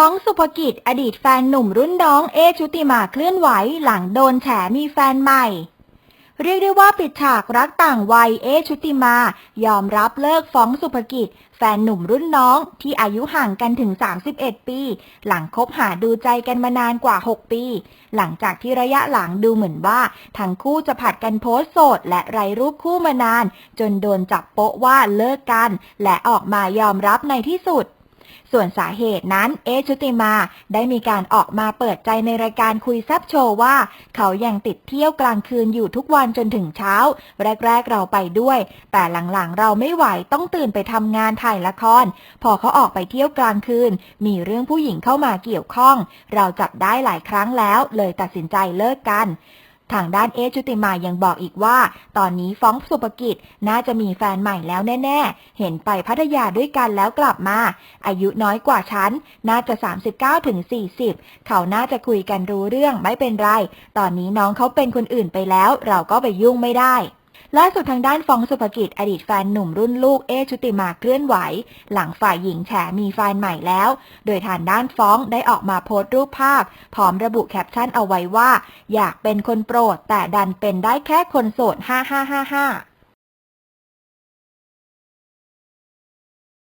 ฟ้องสุภกิจอดีตแฟนหนุ่มรุ่นน้องเอชุติมาเคลื่อนไหวหลังโดนแฉมีแฟนใหม่ เรียกได้ว่าปิดฉากรักต่างวัยเอชุติมา ยอมรับเลิกฟ้องสุภกิจ แฟนหนุ่มรุ่นน้องที่อายุห่างกันถึง 31 ปี หลังคบหาดูใจกันมานานกว่า 6 ปี หลังจากที่ระยะหลังดูเหมือนว่า ทั้งคู่จะผัดกันโพสโสด และไรรูปคู่มานาน จนโดนจับโป๊ะว่าเลิกกัน และออกมายอมรับในที่สุด ส่วนสาเหตุนั้นเอชุติมาได้มีการออกมาเปิดใจในรายการคุยแซบโชว์ว่า เขายังติดเที่ยวกลางคืนอยู่ทุกวันจนถึงเช้า แรก ๆเราไปด้วย แต่หลังๆเราไม่ไหวต้องตื่นไปทำงานถ่ายละคร พอเขาออกไปเที่ยวกลางคืน มีเรื่องผู้หญิงเข้ามาเกี่ยวข้อง เราจับได้หลายครั้งแล้ว เลยตัดสินใจเลิกกัน ทางด้านเอชุติมายังบอกอีกว่า ตอนนี้ฟ้องสุภกิจน่าจะมีแฟนใหม่แล้วแน่ ๆ เห็นไปพัทยาด้วยกันแล้วกลับมา อายุน้อยกว่าฉัน น่าจะ 39ถึง40 เขาน่าจะคุยกันรู้เรื่องไม่เป็นไร ตอนนี้น้องเขาเป็นคนอื่นไปแล้ว เราก็ไปยุ่งไม่ได้ ล่าสุดทางด้านฟองสุภกิจอดีตแฟนหนุ่มรุ่นลูกเอชุติมาเคลื่อนไหว หลังฝ่ายหญิงแฉมีแฟนใหม่แล้ว โดยทางด้านฟ้องได้ออกมาโพสต์รูปภาพ พร้อมระบุแคปชั่นเอาไว้ว่า อยากเป็นคนโปรดแต่ดันเป็นได้แค่คนโสด 5555